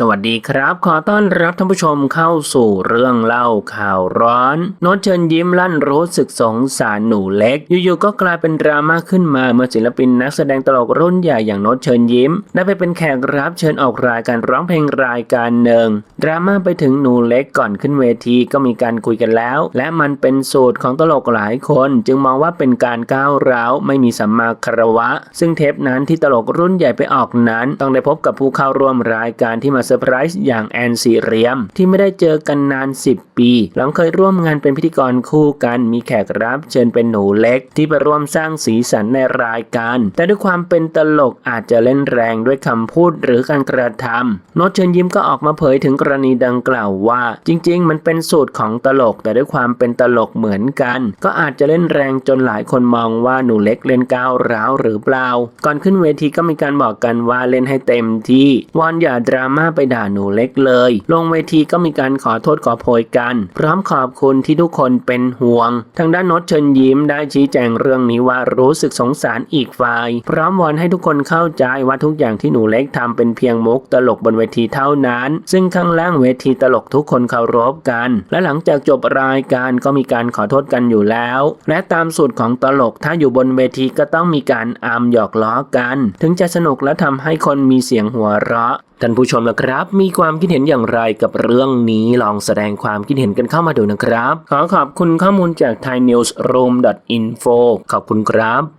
สวัสดีครับ ขอต้อนรับท่านผู้ชมเข้าสู่เรื่องเล่าข่าวร้อนโน้ตเชิญยิ้มลั่นรู้สึกสงสารหนูเล็ก อยู่ๆก็กลายเป็นดราม่าขึ้นมาเมื่อศิลปินนักแสดงตลกรุ่นใหญ่อย่างโน้ตเชิญยิ้ม ได้ไปเป็นแขกรับเชิญออกรายการร้องเพลงรายการหนึ่งดราม่าไปถึงหนูเล็กก่อนขึ้นเวทีก็มีการคุยกันแล้ว และมันเป็นสูตรของตลกหลายคน จึงมองว่าเป็นการก้าวร้าวไม่มีสัมมาคารวะ ซึ่งเทปนั้นที่ตลกรุ่นใหญ่ไปออกนั้น ต้องได้พบกับผู้เข้าร่วมรายการที่มาเซอร์ไพรส์อย่างแอนซีเรียม ที่ไม่ได้เจอกันนาน 10 ปี หลังเคยร่วมงานเป็นพิธีกรคู่กันมีแขกรับเชิญเป็นหนูเล็ก ที่ไปร่วมสร้างสีสันในรายการ แต่ด้วยความเป็นตลกอาจจะเล่นแรงด้วยคำพูดหรือการกระทำโนตเชิญยิ้มก็ออกมาเผยถึงกรณีดังกล่าวว่า จริง ๆ มันเป็นสูตรของตลก แต่ด้วยความเป็นตลกเหมือนกัน ก็อาจจะเล่นแรงจนหลายคนมองว่าหนูเล็กเล่นก้าวร้าวหรือเปล่า ก่อนขึ้นเวทีก็มีการบอกกันว่าเล่นให้เต็มที่วอนอย่าดราม่าไปด่าหนูเล็กเลย ลงเวทีก็มีการขอโทษขอโพยกัน พร้อมขอบคุณที่ทุกคนเป็นห่วง ทางด้านนตเชิญยิ้มได้ชี้แจงเรื่องนี้ว่ารู้สึกสงสารอีกฝ่าย พร้อมวอนให้ทุกคนเข้าใจว่าทุกอย่างที่หนูเล็กทำเป็นเพียงมุกตลกบนเวทีเท่านั้น ซึ่งข้างล่างเวทีตลกทุกคนเคารพกัน และหลังจากจบรายการก็มีการขอโทษกันอยู่แล้ว และตามสูตรของตลกถ้าอยู่บนเวทีก็ต้องมีการอามหยอกล้อกัน ถึงจะสนุกและทำให้คนมีเสียงหัวเราะท่านผู้ชมนะครับมีความคิดเห็นอย่างไรกับเรื่องนี้ลองแสดงความคิดเห็นกันเข้ามาดูนะครับ ขอขอบคุณข้อมูลจาก thainewsroom.info ขอบคุณครับ